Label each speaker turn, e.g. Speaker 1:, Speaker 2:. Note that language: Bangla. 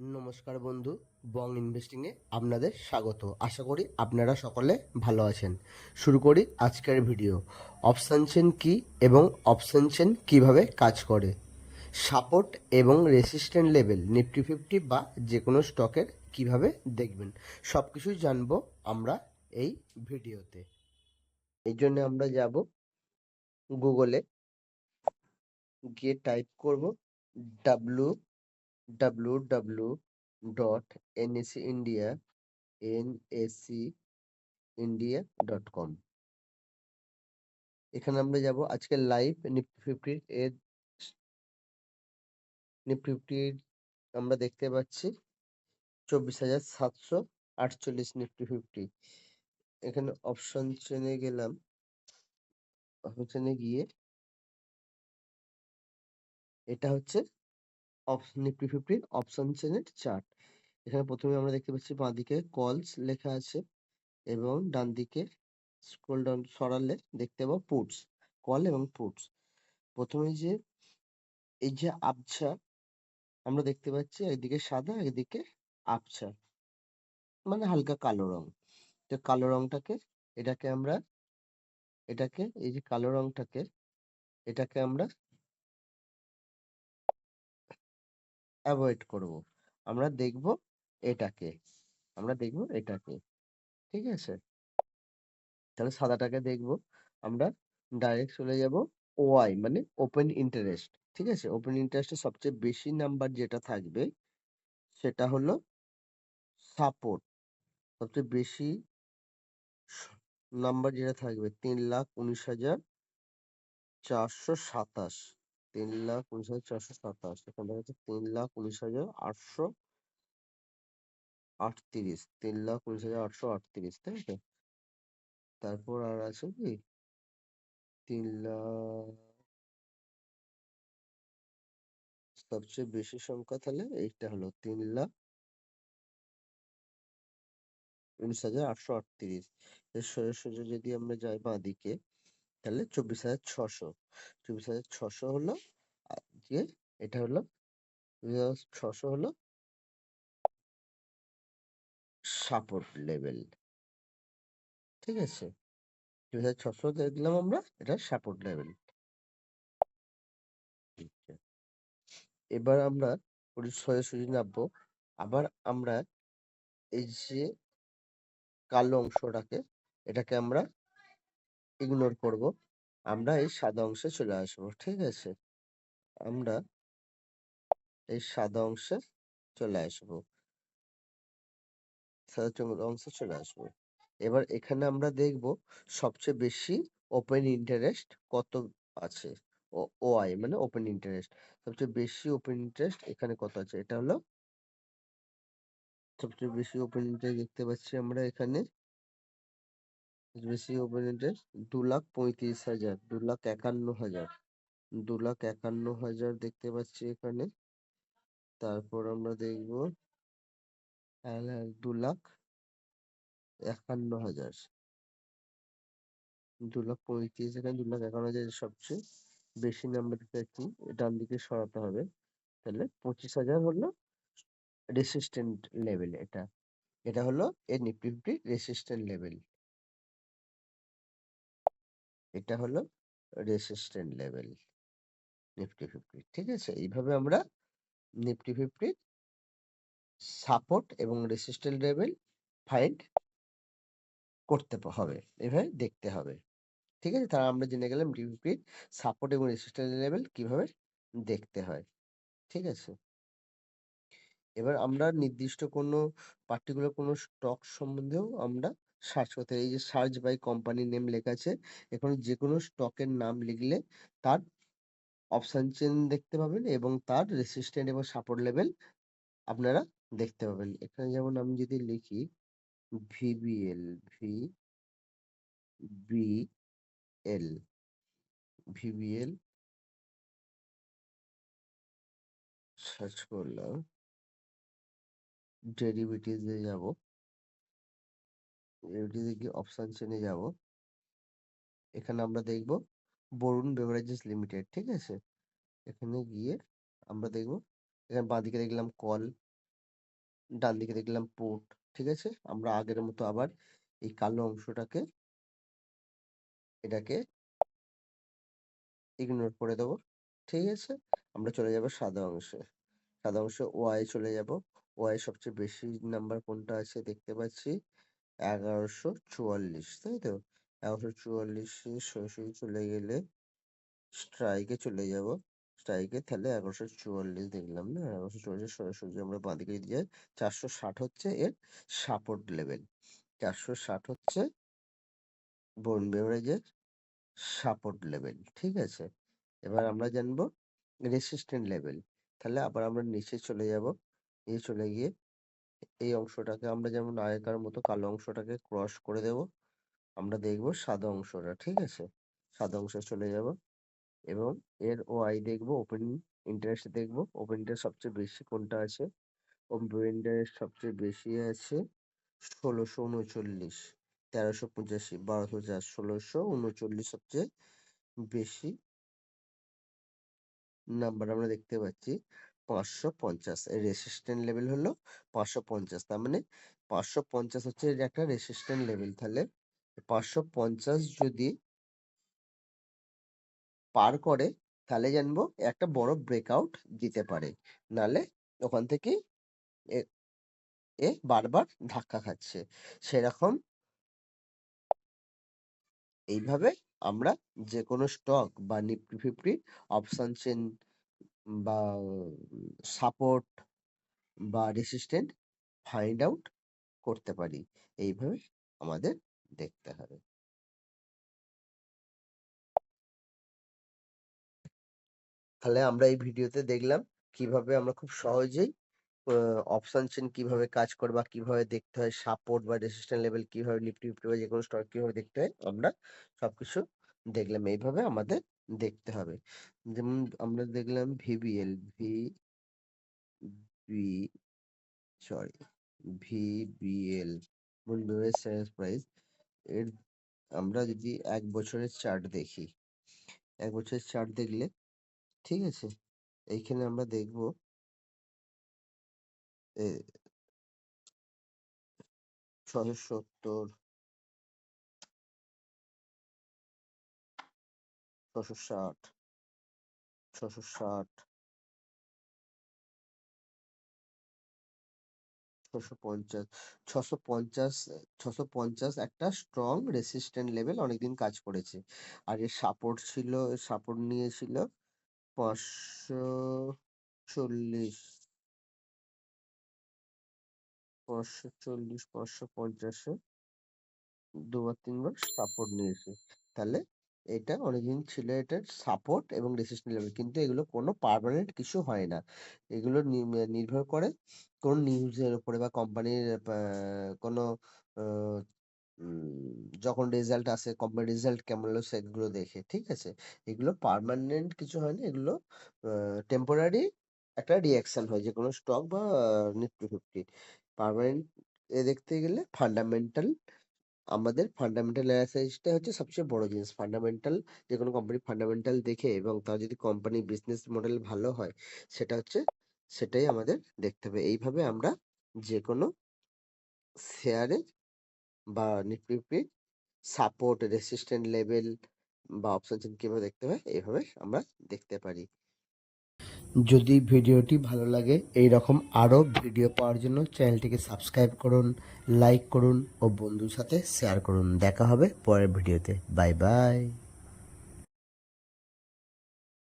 Speaker 1: নমস্কার বন্ধু, বং ইনভেস্টিংয়ে আপনাদের স্বাগত। আশা করি আপনারা সকলে ভালো আছেন। শুরু করি আজকের ভিডিও। অপশান চেন কী এবং অপশান চেন কীভাবে কাজ করে? সাপোর্ট এবং রেসিস্ট্যান্ট লেভেল নিফটি ফিফটি বা যে কোনো স্টকের কীভাবে দেখবেন? সব কিছুই জানব আমরা এই ভিডিওতে। এই জন্য আমরা যাব গুগলে গিয়ে টাইপ করব ডাব্লু ডট কম এখানে আমরা যাব আজকে লাইভ নিফটি ফিফটির এর নিফটি ফিফটির আমরা দেখতে পাচ্ছি চব্বিশ হাজার সাতশো আটচল্লিশ নিফটি ফিফটি এখানে অপশন চেনে গেলাম। অপশনে গিয়ে এটা হচ্ছে নিফটি ফিফটির অপশন চেনের চার্ট এখানে প্রথমে আমরা দেখতে পাচ্ছি বাঁদিকে কলস লেখা আছে এবং ডান দিকে স্ক্রল ডাউন সরালে দেখতে পাবো পুটস কল এবং পুটস প্রথমে যে, এই যে আবছা আমরা দেখতে পাচ্ছি একদিকে সাদা, একদিকে আবছা মানে হালকা কালো রং। তো কালো রংটাকে, এটাকে আমরা, এটাকে, এই যে কালো রংটাকে, এটাকে আমরা অ্যাভয়েড করব। আমরা দেখব এটাকে। আমরা দেখব এটাকে। ঠিক আছে? তাহলে সাদাটাকে দেখব। আমরা ডাইরেক্ট চলে যাব ওয়াই মানে ওপেন ইন্টারেস্ট ঠিক আছে? ওপেন ইন্টারেস্টে সবচেয়ে বেশি নাম্বার যেটা থাকবে, সেটা হলো সাপোর্ট সবচেয়ে বেশি নাম্বার যেটা থাকবে, তিন লাখ উনিশ হাজার চারশো সাতাশ। তিন লাখ উনিশ হাজার চারশো সাতাশ, এখানে দেখা যাচ্ছে তিন লাখ উনিশ হাজার আটশো আটত্রিশ, তিন লাখ উনিশ হাজার আটশো আটত্রিশ, তাই তো? তারপর আর আছে কি? তিন লাখ সবচেয়ে বেশি সংখ্যা তাহলে এইটা হলো তিন লাখ উনিশ হাজার আটশো আটত্রিশ। এর সোজা সোজা যদি আমরা যাই বাঁদিকে তাহলে চব্বিশ হাজার ছশো চব্বিশ হাজার ছশো হলো আজকে এটা হলো ছশো হলো সাপোর্ট লেভেল ঠিক আছে? চব্বিশ হাজার ছশো দেখলাম আমরা, এটা সাপোর্ট লেভেল এবার আমরা সোজাসুজি নামবো। আবার আমরা এই যে কালো অংশটাকে, এটাকে আমরা ইগনোর করব। আমরা এই সাদা অংশে চলে আসব, ঠিক আছে? আমরা এই সাদা অংশে চলে আসব। সাদা চমক অংশে চলে আসব। এবার এখানে আমরা দেখব সবচেয়ে বেশি ওপেন ইন্টারেস্ট কত আছে? ও ওআই মানে ওপেন ইন্টারেস্ট সবচেয়ে বেশি ওপেন ইন্টারেস্ট এখানে কত আছে? এটা হলো সবচেয়ে বেশি ওপেন ইন্টারেস্ট দেখতে পাচ্ছি আমরা এখানে। বেশি ওপেন ইন্টারেস্ট দু লাখ পঁয়ত্রিশ হাজার, দু লাখ একান্ন হাজার। দু লাখ একান্ন হাজার দেখতে পাচ্ছি এখানে। তারপর আমরা দেখব দু লাখ একান্ন হাজার। দু লাখ পঁয়ত্রিশ এখানে দু লাখ একান্ন হাজার সবচেয়ে বেশি নাম্বার দেখছি ডান দিকে সরাতে হবে। তাহলে পঁচিশ হাজার হলো রেসিস্ট্যান্ট লেভেল এটা। এটা হলো এর নিফটি ফিফটি রেসিস্ট্যান্ট লেভেল এটা হলো রেসিস্ট্যান্ট লেভেল নিফটি ফিফটি ঠিক আছে? এইভাবে আমরা নিফটি ফিফটির সাপোর্ট এবং রেসিস্ট্যান্ট লেভেল ফাইন্ড করতে হবে, এভাবে দেখতে হবে, ঠিক আছে? তাহলে আমরা জেনে গেলাম নিফটি ফিফটির সাপোর্ট এবং রেসিস্ট্যান্ট লেভেল কীভাবে দেখতে হয়, ঠিক আছে? এবার আমরা নির্দিষ্ট কোনো পার্টিকুলার কোনো স্টক সম্বন্ধেও আমরা সার্চ করতে এই যে সার্চ বাই কোম্পানি নেম লেখা আছে, এখানে যে কোনো স্টকের নাম লিখলে তার অপশান চেন দেখতে পাবেন এবং তার রেসিস্ট্যান্ট এবং সাপোর্ট লেভেল আপনারা দেখতে পাবেন। এখানে যেমন আমি যদি লিখি VBL V B L VBL search করলাম। ডেরিভেটিভসে যাব। ডেরিভেটিভে গিয়ে অপশান চেনে যাব। এখানে আমরা দেখব বরুণ বেভারেজেস লিমিটেড ঠিক আছে? এখানে গিয়ে আমরা দেখব, এখানে বাঁদিকে দেখলাম কল, ডান দিকে দেখলাম পুট ঠিক আছে? আমরা আগের মতো আবার এই কালো অংশটাকে, এটাকে ইগনোর করে দেবো, ঠিক আছে? আমরা চলে যাব সাদা অংশে। সাদা অংশে ওয়াই চলে যাব। ওয়াই সবচেয়ে বেশি নাম্বার কোনটা আছে দেখতে পাচ্ছি? এগারোশো চুয়াল্লিশ, তাই তো? এগারোশো চুয়াল্লিশে সরাসরি চলে গেলে স্ট্রাইকে চলে যাব। স্ট্রাইকে তাহলে এগারোশো চুয়াল্লিশ দেখলাম, না? এগারোশো চুয়াল্লিশ সরাসরি আমরা বাঁদিকে যদি যাই। চারশো ষাট হচ্ছে এর সাপোর্ট লেভেল চারশো ষাট হচ্ছে বোন বেভারেজের সাপোর্ট লেভেল ঠিক আছে? এবার আমরা জানব রেসিস্ট্যান্ট লেভেল তাহলে আবার আমরা নিচে চলে যাব। নিচে চলে গিয়ে এই অংশটাকে আমরা যেমন আগেকার মতো কালো অংশটাকে ক্রস করে দেব, আমরা দেখব সাদা অংশটা, ঠিক আছে? সাদা অংশে চলে যাব এবং এর ওয়াই দেখব, ওপেন ইন্টারেস্ট দেখব। ওপেন ইন্টারেস্ট সবচেয়ে বেশি কোনটা আছে? ওপেন ইন্টারেস্ট সবচেয়ে বেশি আছে ষোলোশো উনচল্লিশ, তেরোশো পঁচাশি, বারোশো চার ষোলোশো উনচল্লিশ সবচেয়ে বেশি নাম্বার আমরা দেখতে পাচ্ছি। পাঁচশো পঞ্চাশ। এর রেসিস্ট্যান্ট লেভেল হলো পাঁচশো পঞ্চাশ। তার মানে পাঁচশো পঞ্চাশ হচ্ছে এর একটা রেসিস্ট্যান্ট লেভেল তাহলে পাঁচশো পঞ্চাশ যদি পার করে, তাহলে জানব একটা বড় ব্রেকআউট দিতে পারে। নালে ওখান থেকে এ বারবার ধাক্কা খাচ্ছে। সেরকম এইভাবে আমরা যে কোনো স্টক বা নিফটি ফিফটি অপশন চেন বা সাপোর্ট বা রেসিস্ট্যান্ট ফাইন্ড আউট করতে পারি। এইভাবে আমাদের দেখতে হবে। তাহলে আমরা এই ভিডিওতে দেখলাম কীভাবে আমরা খুব সহজেই অপশন চেন কীভাবে কাজ করে বা কীভাবে দেখতে হয় সাপোর্ট বা রেসিস্ট্যান্ট লেভেল কীভাবে নিফটি ফিফটি বা যে কোনো স্টক কীভাবে দেখতে হয়, আমরা সবকিছু দেখলাম। এইভাবে আমাদের দেখতে হবে। যেমন আমরা দেখলাম VBL V B sorry VBL share price এর আমরা যদি এক বছরের চার্ট দেখি, এক বছরের চার্ট দেখলে, ঠিক আছে? এইখানে আমরা দেখব ছশো সত্তর ছশো ষাট। ছশো ষাট। ছশো পঞ্চাশ। ছশো পঞ্চাশ ছশো পঞ্চাশ একটা স্ট্রং রেসিস্ট্যান্ট লেভেল অনেকদিন কাজ করেছে। আর এর সাপোর্ট ছিল সাপোর্ট নিয়েছিল পাঁচশো চল্লিশ। পাঁচশো চল্লিশ, পাঁচশো পঞ্চাশে দুবার, তিনবার সাপোর্ট নিয়েছে। তাহলে এটা অনেকদিন ছিল এটার সাপোর্ট এবং রেসিস্ট্যান্ট লেভেল কিন্তু এগুলো কোনো পার্মানেন্ট কিছু হয় না। এগুলো নির্ভর করে কোন নিউজের উপরে বা কোম্পানির কোনো যখন রেজাল্ট আসে কোম্পানির রেজাল্ট কেমন হলো সেগুলো দেখে, ঠিক আছে? এগুলো পার্মানেন্ট কিছু হয় না, এগুলো টেম্পোরারি একটা রিয়াকশন হয় যে কোনো স্টক বা নিফটি ফিফটি পার্মানেন্ট এ দেখতে গেলে ফান্ডামেন্টাল আমাদের ফান্ডামেন্টাল অ্যানালাইসিসটা হচ্ছে সবচেয়ে বড় জিনিস। ফান্ডামেন্টাল যে কোনো কোম্পানির ফান্ডামেন্টাল দেখে এবং তার যদি কোম্পানির বিজনেস মডেল ভালো হয়, সেটা হচ্ছে সেটাই আমাদের দেখতে হবে। এইভাবে আমরা যে কোনো শেয়ারের বা নিফটি সাপোর্ট রেসিস্ট্যান্ট লেভেল বা অপশন চেন কীভাবে দেখতে হয়, এইভাবে আমরা দেখতে পারি। যদি ভিডিওটি ভালো লাগে এই রকম আরও ভিডিও পাওয়ার জন্য চ্যানেলটিকে সাবস্ক্রাইব করুন, লাইক করুন ও বন্ধুর সাথে শেয়ার করুন। দেখা হবে পরের ভিডিওতে। Bye bye.